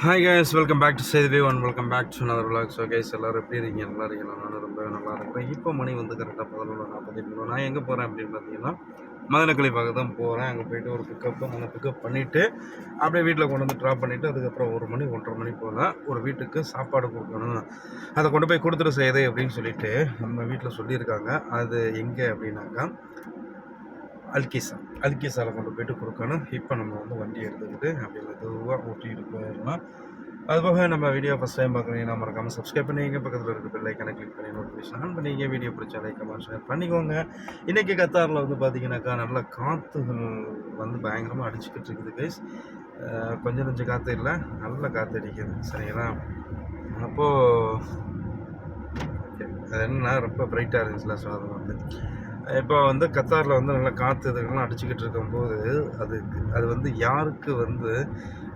Hi guys welcome back to Sethuve one welcome back to another vlog. So guys எல்லோரும் எப்படி இருக்கீங்க? நல்லா இருக்கீங்களா? நானும் ரொம்ப நல்லா இருக்கிறேன். இப்போ மணி வந்து கரெக்டாக பதினொன்று நாற்பத்தி மூணு. நான் எங்கே போகிறேன் அப்படின்னு பார்த்தீங்கன்னா மதனக்கலை பார்க்க தான் போகிறேன் அங்கே போயிட்டு ஒரு பிக்கப் அங்கே பிக்கப் பண்ணிவிட்டு அப்படியே வீட்டில் கொண்டு வந்து ட்ராப் பண்ணிவிட்டு அதுக்கப்புறம் ஒரு மணி ஒன்றரை மணி போல் ஒரு வீட்டுக்கு சாப்பாடு கொடுக்கணும். அதை கொண்டு போய் கொடுத்துட்டு செய்யுது அப்படின்னு சொல்லிட்டு நம்ம வீட்டில் சொல்லியிருக்காங்க. அது எங்கே அப்படின்னாக்கா அல்கிசா. அல்கிசாவில் கொண்டு போயிட்டு கொடுக்கணும். இப்போ நம்ம வந்து வண்டி எடுத்துக்கிட்டு அப்படியே மெதுவாக ஓட்டிகிட்டு போயிடலாம். அதுபோக நம்ம வீடியோ ஃபஸ்ட் டைம் பார்க்குறீங்கன்னா மறக்காமல் சப்ஸ்கிரைப் பண்ணிங்க பக்கத்தில் இருக்க பெல் ஐக்கனை கிளிக் பண்ணி நோட்டிஃபிகேஷன் ஆன் பண்ணிங்க வீடியோ பிடிச்ச லைக் கமெண்ட் ஷேர் பண்ணிக்கோங்க. இன்றைக்கி கத்தாரில் வந்து பார்த்தீங்கன்னாக்கா நல்ல காற்றுகள் வந்து பயங்கரமாக அடிச்சுக்கிட்டு இருக்குது கைஸ் கொஞ்சம் கொஞ்சம் காற்று இல்லை. நல்ல காற்று அடிக்குது. சரிங்களா? அப்போது அது என்னன்னா ரொம்ப பிரைட்டாக இருந்துச்சுல ஸோ அது வந்து. இப்போ வந்து கத்தாரில் வந்து நல்லா காற்று இதுக்கெல்லாம் அடிச்சுக்கிட்டு இருக்கும்போது அது அது வந்து யாருக்கு வந்து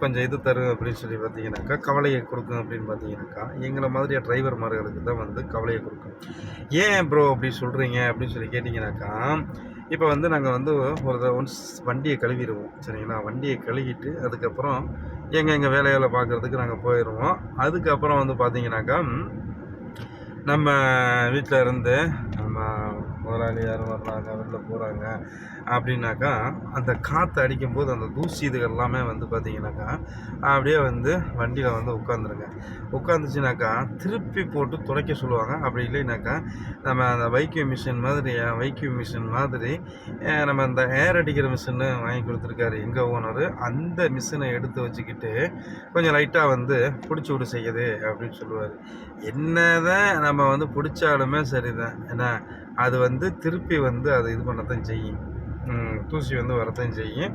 கொஞ்சம் இது தரும் அப்படின்னு சொல்லி பார்த்தீங்கன்னாக்கா கவலையை கொடுக்கும் அப்படின்னு பார்த்தீங்கன்னாக்கா எங்களை மாதிரியா டிரைவர்மார்களுக்கு தான் வந்து கவலையை கொடுக்கும். ஏன் ப்ரோ அப்படி சொல்கிறீங்க அப்படின்னு சொல்லி கேட்டிங்கனாக்கா இப்போ வந்து நாங்கள் வந்து ஒரு ஒன்ஸ் வண்டியை கழுவிடுவோம். சரிங்களா? வண்டியை கழுவிட்டு அதுக்கப்புறம் எங்கள் எங்கள் வேலைகளை பார்க்குறதுக்கு நாங்கள் போயிடுவோம். அதுக்கப்புறம் வந்து பார்த்தீங்கன்னாக்கா நம்ம வீட்டில் இருந்து நம்ம முதலாளி யாரும் வர்றாங்க வெளில போகிறாங்க அப்படின்னாக்கா அந்த காற்று அடிக்கும்போது அந்த தூசி இது எல்லாமே வந்து பார்த்தீங்கன்னாக்கா அப்படியே வந்து வண்டியில் வந்து உட்காந்துருங்க உட்காந்துச்சுனாக்கா திருப்பி போட்டு துடைக்க சொல்லுவாங்க. அப்படி இல்லைனாக்கா நம்ம அந்த வைக்யூம் மிஷின் மாதிரி வைக்யூம் மிஷின் மாதிரி நம்ம அந்த ஏர் அடிக்கிற மிஷின்னு வாங்கி கொடுத்துருக்காரு எங்கள் ஓனர். அந்த மிஷினை எடுத்து வச்சுக்கிட்டு கொஞ்சம் லைட்டாக வந்து பிடிச்சி விடு செய்யுது அப்படின்னு சொல்லுவார். என்னதான் நம்ம வந்து பிடிச்சாலுமே சரிதான். ஏன்னா அது வந்து திருப்பி வந்து அதை இது பண்ணத்தான் செய்யும். தூசி வந்து வரத்தான் செய்யும்.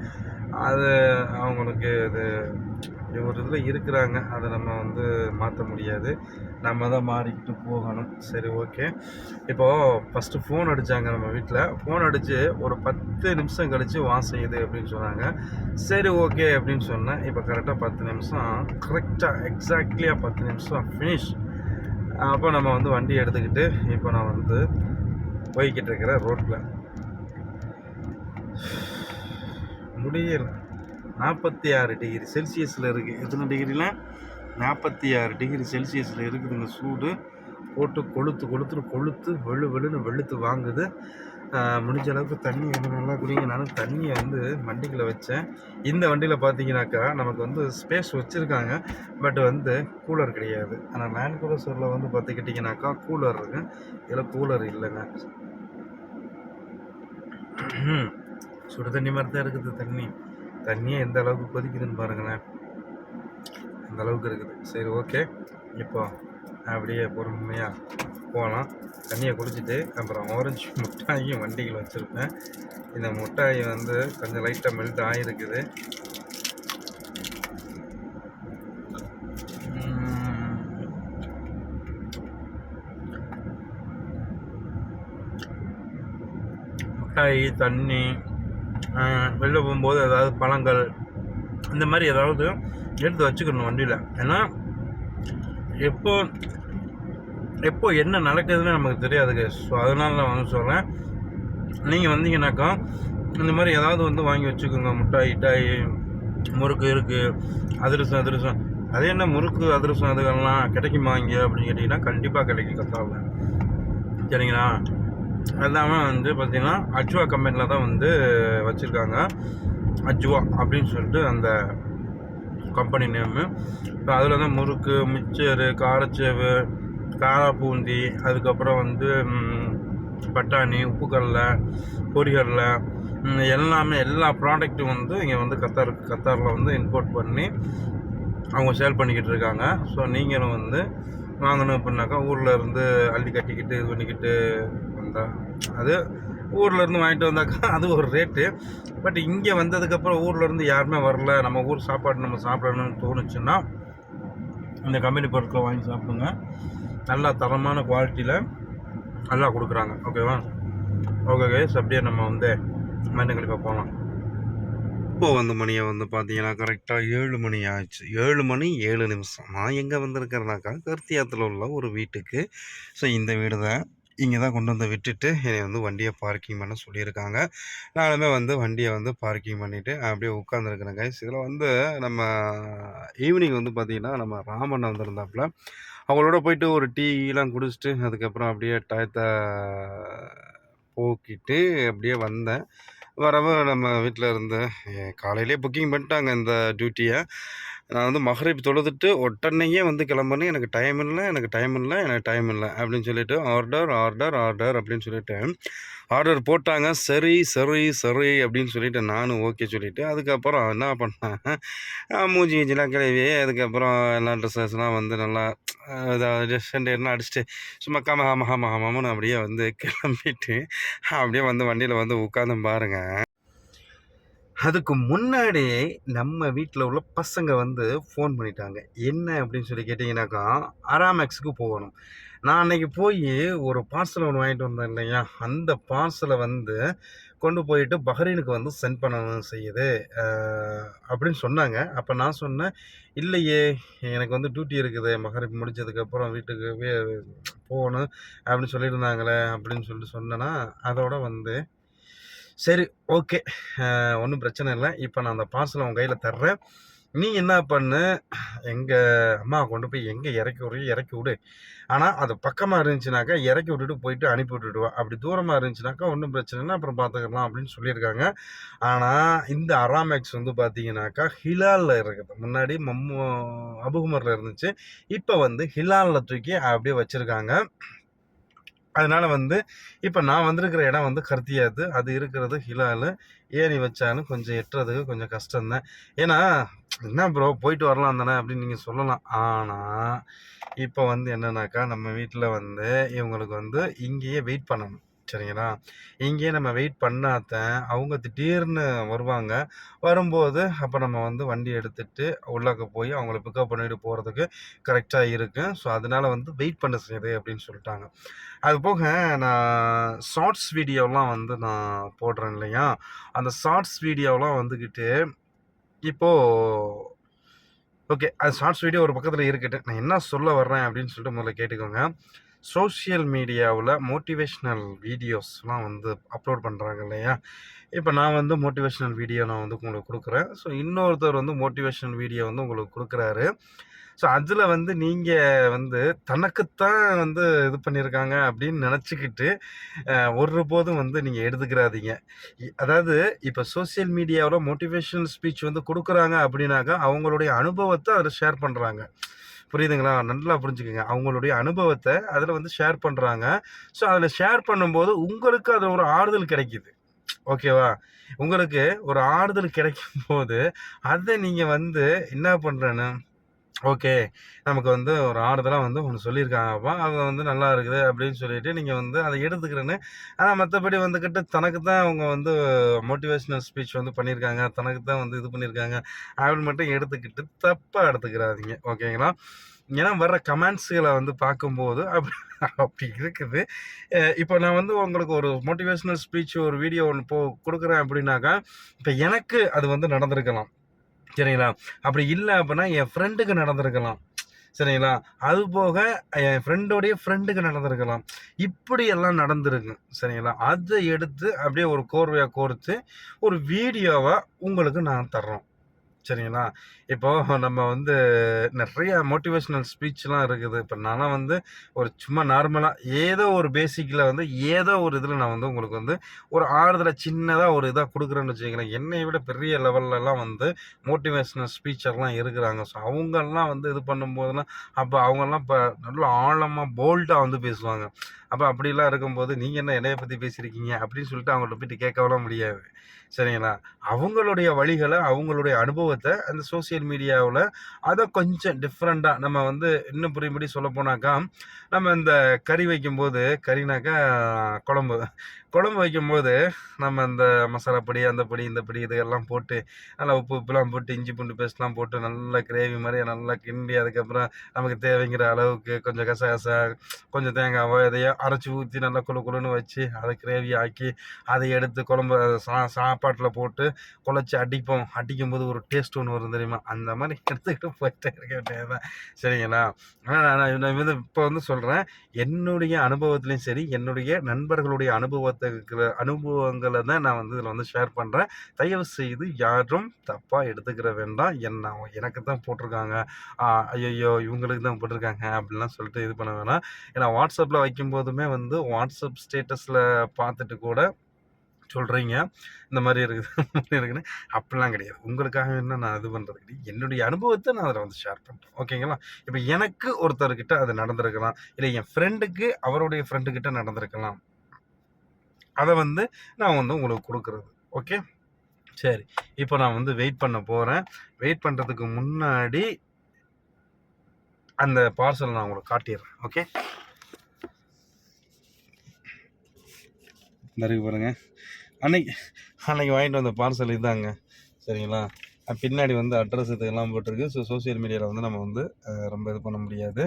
அது அவங்களுக்கு அது ஒரு இதில் இருக்கிறாங்க. அதை நம்ம வந்து மாற்ற முடியாது. நம்ம தான் மாறிக்கிட்டு போகணும். சரி ஓகே. இப்போது ஃபஸ்ட்டு ஃபோன் அடித்தாங்க நம்ம வீட்டில் ஃபோன் அடித்து ஒரு பத்து நிமிஷம் கழித்து வாஷ் செய்யுது அப்படின்னு சொன்னாங்க. சரி ஓகே அப்படின்னு சொன்னேன். இப்போ கரெக்டாக பத்து நிமிஷம். கரெக்டாக எக்ஸாக்ட்லியாக பத்து நிமிஷம் ஃபினிஷ் அப்போ நம்ம வந்து வண்டி எடுத்துக்கிட்டு இப்போ நான் வந்து போய்கிட்டு இருக்கிறேன் ரோட்டில். முடியல. நாற்பத்தி ஆறு டிகிரி செல்சியஸில் இருக்குது எத்தனை டிகிரியில் நாற்பத்தி ஆறு டிகிரி செல்சியஸில் இருக்குதுங்க சூடு. போட்டு கொளுத்து கொளுத்துன்னு கொளுத்து வெளு வெளுன்னு வெளுத்து வாங்குது. முடிஞ்ச அளவுக்கு தண்ணி வந்து நல்லா குடிங்க. நானும் தண்ணியை வந்து வண்டிக்குள்ள வச்சேன். இந்த வண்டியில் பார்த்தீங்கன்னாக்கா நமக்கு வந்து ஸ்பேஸ் வச்சுருக்காங்க. பட் வந்து கூலர் கிடையாது. ஆனால் லேண்ட் க்ரூசரில் வந்து பார்த்துக்கிட்டிங்கனாக்கா கூலர் இருக்குது இதில் கூலர் இல்லைங்க. சுடு தண்ணி மாதிரி தான் இருக்குது தண்ணி. தண்ணியே எந்த அளவுக்கு கொதிக்குதுன்னு பாருங்களேன். அந்த அளவுக்கு இருக்குது. சரி ஓகே. இப்போ அப்படியே பொறுமையாக போகலாம். தண்ணியை குடிச்சிட்டு அப்புறம் ஆரஞ்சு மிட்டாயும் வண்டிகள் வச்சுருப்பேன். இந்த மிட்டாய் வந்து கொஞ்சம் லைட்டாக மெல்ட் ஆகிருக்குது மிட்டாய் தண்ணி வெளில போகும்போது ஏதாவது பழங்கள் இந்த மாதிரி ஏதாவது எடுத்து வச்சுக்கணும் வண்டியில். ஏன்னா எப்போ எப்போ என்ன நடக்குதுன்னு நமக்கு தெரியாதுங்க. ஸோ அதனால நான் வந்து சொல்கிறேன் நீங்கள் வந்தீங்கன்னாக்கா இந்த மாதிரி ஏதாவது வந்து வாங்கி வச்சுக்கோங்க. மிட்டாய் இட்டாய் முறுக்கு இருக்குது அதிரசம் அதிரசம். அது என்ன முறுக்கு அதிரசம் அதுகள்லாம் கிடைக்குமா இங்கே அப்படின்னு கேட்டிங்கன்னா கண்டிப்பாக கிடைக்கும் கத்தாவில் சரிங்களா? எல்லாமே வந்து பார்த்திங்கன்னா அஜுவா கம்பெனியில் தான் வந்து வச்சுருக்காங்க. அஜுவா அப்படின்னு சொல்லிட்டு அந்த கம்பெனி நேமு. இப்போ அதில் தான் முறுக்கு மிச்சரு காரச்சேவு காரா பூந்தி அதுக்கப்புறம் வந்து பட்டாணி உப்புக்கடலை பொரிகடலை எல்லாமே எல்லா ப்ராடக்ட்டும் வந்து இங்கே வந்து கத்தார் கத்தாரில் வந்து இம்போர்ட் பண்ணி அவங்க சேல் பண்ணிக்கிட்டு இருக்காங்க. ஸோ நீங்களும் வந்து வாங்கணும் அப்படின்னாக்கா ஊரில் இருந்து அள்ளி கட்டிக்கிட்டு இது பண்ணிக்கிட்டு வந்தால் அது ஊரில் இருந்து வாங்கிட்டு வந்தாக்கா அது ஒரு ரேட்டு பட் இங்கே வந்ததுக்கப்புறம் ஊரில் இருந்து யாருமே வரல. நம்ம ஊர் சாப்பாடு நம்ம சாப்பிடணும்னு தோணுச்சுன்னா இந்த கம்பெனி பொருட்களை வாங்கி சாப்பிடுங்க. நல்லா தரமான குவாலிட்டியில் நல்லா கொடுக்குறாங்க. ஓகேவா ஓகே கைஸ் அப்படியே நம்ம வந்து மண்ணுங்களுக்கு போகலாம். இப்போ வந்து மணியை வந்து பார்த்தீங்கன்னா கரெக்டாக ஏழு மணி ஆச்சு ஏழு மணி ஏழு நிமிஷம். நான் எங்கே வந்திருக்கிறேனாக்கா கருத்தியாத்தில் உள்ள ஒரு வீட்டுக்கு. ஸோ இந்த வீடு தான். இங்கே தான் கொண்டு வந்து விட்டுட்டு என்னை வந்து வண்டியை பார்க்கிங் பண்ண சொல்லியிருக்காங்க. நானுமே வந்து வண்டியை வந்து பார்க்கிங் பண்ணிவிட்டு அப்படியே உட்காந்துருக்குறேன் கைஸ் இதில் வந்து நம்ம ஈவினிங் வந்து பார்த்திங்கன்னா நம்ம ராமன் வந்திருந்தாப்புல. அவளோட போயிட்டு ஒரு டீலாம் குடிச்சிட்டு அதுக்கப்புறம் அப்படியே டயத்தை போக்கிட்டு அப்படியே வந்தேன். வரவ நம்ம வீட்டில் இருந்து காலையிலே புக்கிங் பண்ணிட்டாங்க இந்த டியூட்டியை நான் வந்து மஹரிப் தொழுதுட்டு உடனேயே வந்து கிளம்புனேன். எனக்கு டைம் இல்லை எனக்கு டைம் இல்லை எனக்கு டைம் இல்லை அப்படின்னு சொல்லிட்டு ஆர்டர் ஆர்டர் ஆர்டர் அப்படின்னு சொல்லிட்டு ஆர்டர் போட்டாங்க. சரி சரி சரி அப்படின்னு சொல்லிட்டு நானும் ஓகே சொல்லிவிட்டு அதுக்கப்புறம் என்ன பண்ணேன்? மூஞ்சி கீஞ்சிலாம் கிளவி அதுக்கப்புறம் எல்லா ட்ரெஸ்ஸஸ்லாம் வந்து நல்லா இதாக சென்டர்லாம் அடிச்சுட்டு சும்மா காம ஹாம ஹாம ஹாமன்னு அப்படியே வந்து கிளம்பிட்டு அப்படியே வந்து வண்டியில் வந்து உட்காந்து பாருங்கள் அதுக்கு முன்னாடியே நம்ம வீட்டில் உள்ள பசங்க வந்து ஃபோன் பண்ணிட்டாங்க. என்ன? அப்படின்னு சொல்லி கேட்டிங்கனாக்கா அராமேக்ஸுக்கு போகணும். நான் அன்னைக்கு போய் ஒரு பார்சல் ஒன்று வாங்கிட்டு வந்தேன் இல்லையா? அந்த பார்சலை வந்து கொண்டு போயிட்டு பஹ்ரைனுக்கு வந்து சென்ட் பண்ணணும் செய்யுது. அப்படின்னு சொன்னாங்க. அப்போ நான் சொன்னேன் இல்லையே எனக்கு வந்து டியூட்டி இருக்குது. மகரிப் முடிஞ்சதுக்கப்புறம் வீட்டுக்கு போகணும். அப்படின்னு சொல்லியிருந்தாங்களே அப்படின்னு சொல்லிட்டு சொன்னேன்னா அதோட வந்து சரி ஓகே. ஒன்றும் பிரச்சனை இல்லை. இப்போ நான் அந்த பார்சலை உன் கையில் தர்றேன். நீ என்ன பண்ணு? எங்கள் அம்மா கொண்டு போய் எங்கே இறக்கி விடுறியோ இறக்கி விடு. ஆனால் அது பக்கமாக இருந்துச்சுனாக்கா இறக்கி விட்டுட்டு போயிட்டு அனுப்பி விட்டுடுவா அப்படி தூரமாக இருந்துச்சுனாக்கா ஒன்றும் பிரச்சனை இல்லை அப்புறம் பார்த்துக்கலாம் அப்படின்னு சொல்லியிருக்காங்க. ஆனால் இந்த அராமேக்ஸ் வந்து பார்த்தீங்கன்னாக்கா ஹிலாலில் இருக்குது. முன்னாடி மம்மு அபுகுமரில் இருந்துச்சு. இப்போ வந்து ஹிலாலில் தூக்கி அப்படியே வச்சுருக்காங்க. அதனால வந்து இப்போ நான் வந்திருக்கிற இடம் வந்து கர்த்தியாது. அது இருக்கிறது ஹிலாலு. ஏணி வச்சாலும் கொஞ்சம் எட்டுறதுக்கு கொஞ்சம் கஷ்டம்தான். ஏன்னா என்ன ப்ரோ போயிட்டு வரலாம் தானே அப்படின்னு நீங்கள் சொல்லலாம். ஆனால் இப்போ வந்து என்னன்னாக்கா நம்ம வீட்டில் வந்து இவங்களுக்கு வந்து இங்கேயே வெயிட் பண்ணணும். சரிங்களா? இங்கேயே நம்ம வெயிட் பண்ணாதான் அவங்க திடீர்னு வருவாங்க. வரும்போது அப்போ நம்ம வந்து வண்டி எடுத்துட்டு உள்ளாக்க போய் அவங்கள பிக்கப் பண்ணிட்டு போகிறதுக்கு கரெக்டாக இருக்குது ஸோ அதனால் வந்து வெயிட் பண்ண செய்யுது அப்படின்னு சொல்லிட்டாங்க. அது போக நான் ஷார்ட்ஸ் வீடியோலாம் வந்து நான் போடுறேன் இல்லையா? அந்த ஷார்ட்ஸ் வீடியோலாம் வந்துக்கிட்டு இப்போது ஓகே அது ஷார்ட்ஸ் வீடியோ ஒரு பக்கத்தில் இருக்கட்டும். நான் என்ன சொல்ல வர்றேன் அப்படின்னு சொல்லிட்டு முதல்ல கேட்டுக்கோங்க. சோஷியல் மீடியாவில் மோட்டிவேஷ்னல் வீடியோஸ்லாம் வந்து அப்லோட் பண்ணுறாங்க இல்லையா? இப்போ நான் வந்து மோட்டிவேஷ்னல் வீடியோ நான் வந்து உங்களுக்கு கொடுக்குறேன். ஸோ இன்னொருத்தர் வந்து மோட்டிவேஷ்னல் வீடியோ வந்து உங்களுக்கு கொடுக்குறாரு. ஸோ அதில் வந்து நீங்கள் வந்து தனக்குத்தான் வந்து இது பண்ணியிருக்காங்க அப்படின்னு நினச்சிக்கிட்டு ஒரு போதும் வந்து நீங்கள் எடுத்துக்கிறாதீங்க. இ- அதாவது இப்போ சோஷியல் மீடியாவில் மோட்டிவேஷனல் ஸ்பீச் வந்து கொடுக்குறாங்க அப்படின்னாக்கா அவங்களுடைய அனுபவத்தை அதில் ஷேர் பண்ணுறாங்க புரியுதுங்களா? நல்லா புரிஞ்சுக்கோங்க. அவங்களுடைய அனுபவத்தை அதில் வந்து ஷேர் பண்ணுறாங்க ஸோ அதில் ஷேர் பண்ணும்போது உங்களுக்கு அதில் ஒரு ஆறுதல் கிடைக்குது. ஓகேவா உங்களுக்கு ஒரு ஆறுதல் கிடைக்கும் போது அதை நீங்கள் வந்து என்ன பண்ணுறேன்னு ஓகே. நமக்கு வந்து ஒரு ஆறுதலாக வந்து ஒன்று சொல்லியிருக்காங்கப்பா. அது வந்து நல்லா இருக்குது அப்படின்னு சொல்லிட்டு நீங்கள் வந்து அதை எடுத்துக்கிறேன்னு. ஆனால் மற்றபடி வந்துக்கிட்டு தனக்கு தான் அவங்க வந்து மோட்டிவேஷ்னல் ஸ்பீச் வந்து பண்ணியிருக்காங்க. தனக்கு தான் வந்து இது பண்ணியிருக்காங்க அப்படின்னு மட்டும் எடுத்துக்கிட்டு தப்பாக எடுத்துக்கிறாதீங்க. ஓகேங்களா? ஏன்னா வர்ற கமெண்ட்ஸுகளை வந்து பார்க்கும்போது அப்படி அப்படி இருக்குது. இப்போ நான் வந்து உங்களுக்கு ஒரு மோட்டிவேஷ்னல் ஸ்பீச் ஒரு வீடியோ ஒன்று போ கொடுக்குறேன் அப்படின்னாக்கா இப்போ எனக்கு அது வந்து நடந்திருக்கலாம். சரிங்களா? அப்படி இல்லை அப்படின்னா என் ஃப்ரெண்டுக்கு நடந்திருக்கலாம். சரிங்களா? அது போக என் ஃப்ரெண்டோடைய ஃப்ரெண்டுக்கு நடந்திருக்கலாம். இப்படி எல்லாம் நடந்திருக்கு. சரிங்களா? அதை எடுத்து அப்படியே ஒரு கோர்வையாக கோர்த்து ஒரு வீடியோவை உங்களுக்கு நான் தர்றோம். சரிங்களா? இப்போ நம்ம வந்து நிறைய மோட்டிவேஷ்னல் ஸ்பீச்லாம் இருக்குது. இப்போ நானும் வந்து ஒரு சும்மா நார்மலாக ஏதோ ஒரு பேசிக்கில் வந்து ஏதோ ஒரு இதில் நான் வந்து உங்களுக்கு வந்து ஒரு ஆறுதலை சின்னதாக ஒரு இதாக கொடுக்குறேன்னு வச்சுக்கிறேன் என்னை விட பெரிய லெவல்லலாம் வந்து மோட்டிவேஷ்னல் ஸ்பீச்சர்லாம் இருக்கிறாங்க. ஸோ அவங்கெல்லாம் வந்து இது பண்ணும்போதெல்லாம் அப்போ அவங்கெல்லாம் இப்போ நல்ல ஆழமாக போல்டாக வந்து பேசுவாங்க. அப்போ அப்படிலாம் இருக்கும்போது நீங்கள் என்ன என்னைய பற்றி பேசியிருக்கீங்க? அப்படின்னு சொல்லிட்டு அவங்கள்ட்ட போயிட்டு கேட்கலாம் முடியாது. சரிங்களா? அவங்களுடைய வழிகளை அவங்களுடைய அனுபவத்தை அந்த சோஷியல் மீடியாவில் அதை கொஞ்சம் டிஃப்ரெண்ட்டாக நம்ம வந்து இன்னும் புரியும்படி சொல்ல போனாக்கா நம்ம இந்த கறி வைக்கும்போது கறினாக்கா குழம்பு குழம்பு வைக்கும்போது நம்ம இந்த மசாலா பொடி அந்த பொடி இந்த பொடி இதெல்லாம் போட்டு நல்லா உப்பு உப்புலாம் போட்டு இஞ்சி பூண்டு பேஸ்ட்லாம் போட்டு நல்லா கிரேவி மாதிரி நல்லா கிண்டி அதுக்கப்புறம் நமக்கு தேவைங்கிற அளவுக்கு கொஞ்சம் கசகசா கொஞ்சம் தேங்காவோ எதையோ அரைச்சி ஊற்றி நல்லா குழு குழுன்னு வச்சு அதை கிரேவி ஆக்கி அதை எடுத்து குழம்பு சா சாப்பாட்டில் போட்டு குழச்சி அடிப்போம். அடிக்கும்போது ஒரு டேஸ்ட் ஒன்று வரும் தெரியுமா? அந்த மாதிரி எடுத்துக்கிட்டு போயிட்டே இருக்க வேண்டியதுதான். சரிங்களா? ஆனால் நான் வந்து இப்போ வந்து சொல்கிறேன் என்னுடைய அனுபவத்துலேயும் சரி என்னுடைய நண்பர்களுடைய அனுபவத்தை எடுத்துக்கிற அனுபவங்களை தான் நான் வந்து இதில் வந்து ஷேர் பண்ணுறேன் தயவு செய்து யாரும் தப்பாக எடுத்துக்கிற வேண்டாம். என்ன எனக்கு தான் போட்டிருக்காங்க. ஐயோ இவங்களுக்கு தான் போட்டிருக்காங்க அப்படிலாம் சொல்லிட்டு இது பண்ண வேணாம். ஏன்னா வாட்ஸ்அப்பில் வைக்கும்போதுமே வந்து வாட்ஸ்அப் ஸ்டேட்டஸில் பார்த்துட்டு கூட சொல்கிறீங்க இந்த மாதிரி இருக்குது இருக்குன்னு. அப்படிலாம் கிடையாது. உங்களுக்காக என்ன நான் இது பண்ணுறது கிடையாது. என்னுடைய அனுபவத்தை நான் அதில் வந்து ஷேர் பண்ணுறேன் ஓகேங்களா? இப்போ எனக்கு ஒருத்தர்கிட்ட அது நடந்திருக்கலாம். இல்லை என் ஃப்ரெண்டுக்கு அவருடைய ஃப்ரெண்டுக்கிட்ட நடந்திருக்கலாம். அதை வந்து நான் வந்து உங்களுக்கு கொடுக்குறது. ஓகே? சரி. இப்போ நான் வந்து வெயிட் பண்ண போகிறேன் வெயிட் பண்ணுறதுக்கு முன்னாடி அந்த பார்சல் நான் உங்களுக்கு காட்டிடுறேன் ஓகே? இந்த இருக்கு பாருங்க. அன்னைக்கு அன்னைக்கு வாங்கிட்டு வந்த பார்சல் இதாங்க. சரிங்களா? பின்னாடி வந்து அட்ரஸ் இதெல்லாம் போட்டிருக்கு. ஸோ சோஷியல் மீடியாவில் வந்து நம்ம வந்து ரொம்ப இது பண்ண முடியாது.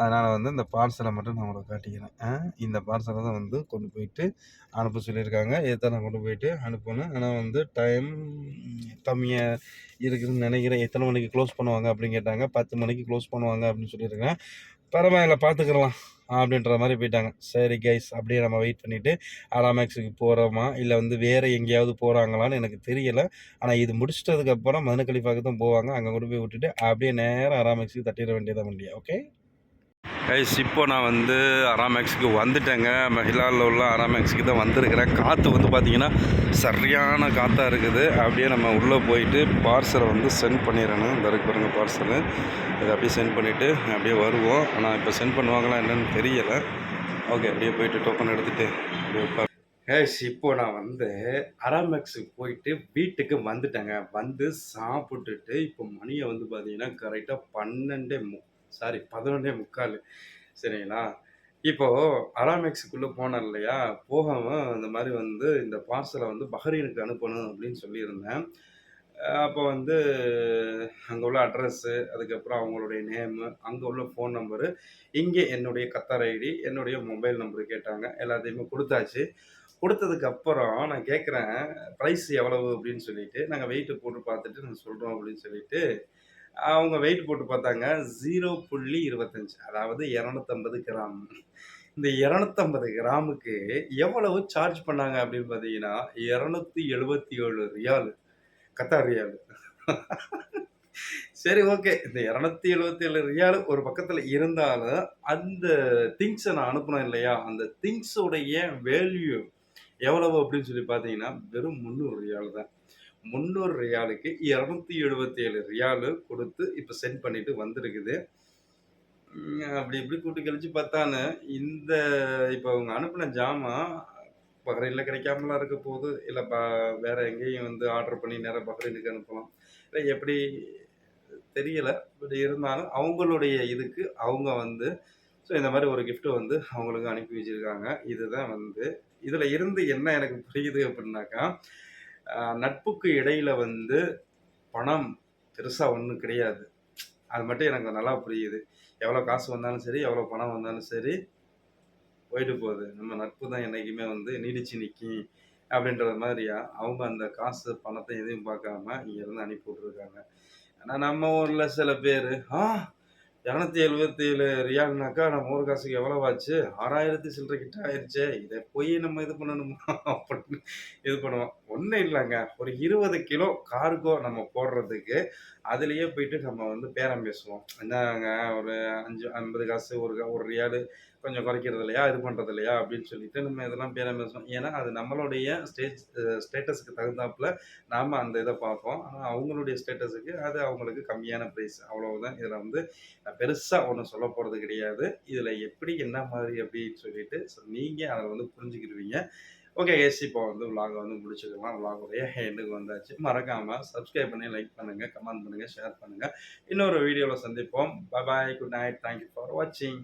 அதனால் வந்து இந்த பார்சலை மட்டும் நான் உங்களுக்கு காட்டிக்கிறேன். இந்த பார்சலை தான் வந்து கொண்டு போயிட்டு அனுப்ப சொல்லியிருக்காங்க. எத்தனை நான் கொண்டு போயிட்டு அனுப்பணும் ஆனால் வந்து டைம் கம்மியாக இருக்குதுன்னு நினைக்கிறேன். எத்தனை மணிக்கு க்ளோஸ் பண்ணுவாங்க அப்படின்னு கேட்டாங்க. பத்து மணிக்கு க்ளோஸ் பண்ணுவாங்க அப்படின்னு சொல்லியிருக்கேன். பரவாயில்ல பார்த்துக்கலாம். அப்படின்ற மாதிரி போயிட்டாங்க. சரி கைஸ் அப்படியே நம்ம வெயிட் பண்ணிவிட்டு அராமேக்ஸுக்கு போகிறோமா இல்லை வந்து வேறு எங்கேயாவது போகிறாங்களான்னு எனக்கு தெரியலை. ஆனால் இது முடிச்சிட்டதுக்கப்புறம் மதுன தான் போவாங்க. அங்கே கொண்டு போய் விட்டுட்டு அப்படியே நேராக அராமேக்ஸுக்கு தட்டிட வேண்டியதான் முடியும் ஓகே கைஸ் இப்போ நான் வந்து அராமேக்ஸுக்கு வந்துட்டேங்க. மஹிலாவில் உள்ள அராமேக்ஸுக்கு தான் வந்திருக்கிறேன். காற்று வந்து பார்த்திங்கன்னா சரியான காற்றாக இருக்குது. அப்படியே நம்ம உள்ளே போயிட்டு பார்சலை வந்து சென்ட் பண்ணிடுறேன். இந்த இருக்கு பாருங்க பார்சலு இதை அப்படியே சென்ட் பண்ணிவிட்டு அப்படியே வருவோம். ஆனால் இப்போ சென்ட் பண்ணுவாங்களா என்னன்னு தெரியலை. ஓகே அப்படியே போயிட்டு டோக்கன் எடுத்துகிட்டு அப்படியே உட்கார் கேஸ் இப்போ நான் வந்து அராமெக்ஸுக்கு போயிட்டு வீட்டுக்கு வந்துட்டேங்க. வந்து சாப்பிட்டுட்டு இப்போ மணியை வந்து பார்த்தீங்கன்னா கரெக்டாக பன்னெண்டே முக்கால் சாரி பதினொன்னே முக்கால். சரிங்களா? இப்போ அராமெக்ஸுக்குள்ளே போனேன் இல்லையா? போகாமல் இந்த மாதிரி வந்து இந்த பார்சலை வந்து பஹ்ரீனுக்கு அனுப்பணும் அப்படின்னு சொல்லியிருந்தேன். அப்போ வந்து அங்கே உள்ள அட்ரஸ்ஸு அதுக்கப்புறம் அவங்களுடைய நேமு அங்கே உள்ள ஃபோன் நம்பரு இங்கே என்னுடைய கத்தார் ஐடி என்னுடைய மொபைல் நம்பரு கேட்டாங்க. எல்லாத்தையுமே கொடுத்தாச்சு. கொடுத்ததுக்கு அப்புறம் நான் கேட்குறேன் ப்ரைஸ் எவ்வளவு அப்படின்னு சொல்லிட்டு நாங்கள் வெயிட்டு போட்டு பார்த்துட்டு நாங்கள் சொல்கிறோம் அப்படின்னு சொல்லிட்டு அவங்க வெயிட் போட்டு பார்த்தாங்க. ஜீரோ புள்ளி இருபத்தஞ்சு. அதாவது இரநூத்தம்பது கிராம். இந்த இரநூத்தம்பது கிராமுக்கு எவ்வளவு சார்ஜ் பண்ணாங்க அப்படின்னு பார்த்தீங்கன்னா இரநூத்தி எழுபத்தி ஏழு ரியால் கத்தார் ரியால் சரி ஓகே இந்த இரநூத்தி எழுபத்தி ஏழு ரியால் ஒரு பக்கத்தில் இருந்தாலும் அந்த திங்ஸை நான் அனுப்பினோம் இல்லையா? அந்த திங்ஸோடைய வேல்யூ எவ்வளவு அப்படின்னு சொல்லி பார்த்தீங்கன்னா வெறும் முந்நூறு ரியால் தான். முந்நூறு ரியாலுக்கு இரநூத்தி எழுபத்தி ஏழு ரியாலு கொடுத்து இப்போ சென்ட் பண்ணிட்டு வந்திருக்குது. அப்படி இப்படி கூட்டி கழிச்சு பார்த்தானு இந்த இப்போ அவங்க அனுப்பின ஜாமான் பஹ்ரைனில் கிடைக்காமலாம் இருக்க போகுது. இல்லை ப வேற எங்கேயும் வந்து ஆர்டர் பண்ணி நேராக பஹ்ரைனுக்கு அனுப்பலாம். இல்லை எப்படி தெரியலை. பட் இருந்தாலும் அவங்களுடைய இதுக்கு அவங்க வந்து ஸோ இந்த மாதிரி ஒரு கிஃப்ட்டு வந்து அவங்களுக்கு அனுப்பி வச்சுருக்காங்க. இதுதான் வந்து இதில் இருந்து என்ன எனக்கு புரியுது அப்படின்னாக்கா நட்புக்கு இடையில வந்து பணம் பெருசாக ஒன்றும் கிடையாது. அது மட்டும் எனக்கு நல்லா புரியுது. எவ்வளோ காசு வந்தாலும் சரி எவ்வளோ பணம் வந்தாலும் சரி போயிட்டு போகுது. நம்ம நட்பு தான் என்றைக்குமே வந்து நீடிச்சு நிற்கும் அப்படின்றது மாதிரியா அவங்க அந்த காசு பணத்தை எதையும் பார்க்காம இங்கேருந்து அனுப்பி விட்ருக்காங்க ஆனால் நம்ம ஊரில் சில பேர் ஆ இரநூத்தி எழுபத்தி ஏழு ரியால்னாக்கா நம்ம ஊர் காசுக்கு எவ்வளோ ஆச்சு? ஆறாயிரத்தி சில்லறை கிட்ட ஆயிடுச்சே இதை போய் நம்ம இது பண்ணணுமா? அப்படின்னு இது பண்ணுவோம். ஒன்றும் இல்லைங்க. ஒரு இருபது கிலோ கார்கோ நம்ம போடுறதுக்கு அதுலேயே போயிட்டு நம்ம வந்து பேரம் பேசுவோம். என்னங்க ஒரு அஞ்சு ஐம்பது காசு ஒரு கா- ஒரு ரியாலு கொஞ்சம் குறைக்கிறது இல்லையா? இது பண்ணுறது இல்லையா? அப்படின்னு சொல்லிட்டு நம்ம இதெல்லாம் பேரம் பேசுவோம். ஏன்னா அது நம்மளுடைய ஸ்டேஜ் ஸ்டேட்டஸுக்கு தகுந்தாப்புல நாம் அந்த இதை பார்ப்போம். ஆனால் அவங்களுடைய ஸ்டேட்டஸுக்கு அது அவங்களுக்கு கம்மியான ப்ரைஸ் அவ்வளவுதான். இதில் வந்து பெருசாக ஒன்றும் சொல்ல போகிறது கிடையாது. இதில் எப்படி என்ன மாதிரி அப்படின்னு சொல்லிட்டு நீங்கள் அதை வந்து புரிஞ்சுக்கிடுவீங்க. ஓகே எஸ் இப்போ வந்து vlog வந்து முடிச்சுக்கலாம். விலாகுடைய எண்டுக்கு வந்தாச்சு. மறக்காமல் சப்ஸ்கிரைப் பண்ணி லைக் பண்ணுங்கள் கமெண்ட் பண்ணுங்கள் ஷேர் பண்ணுங்கள் இன்னொரு வீடியோவில் சந்திப்போம். Bye good night thank you for வாட்சிங்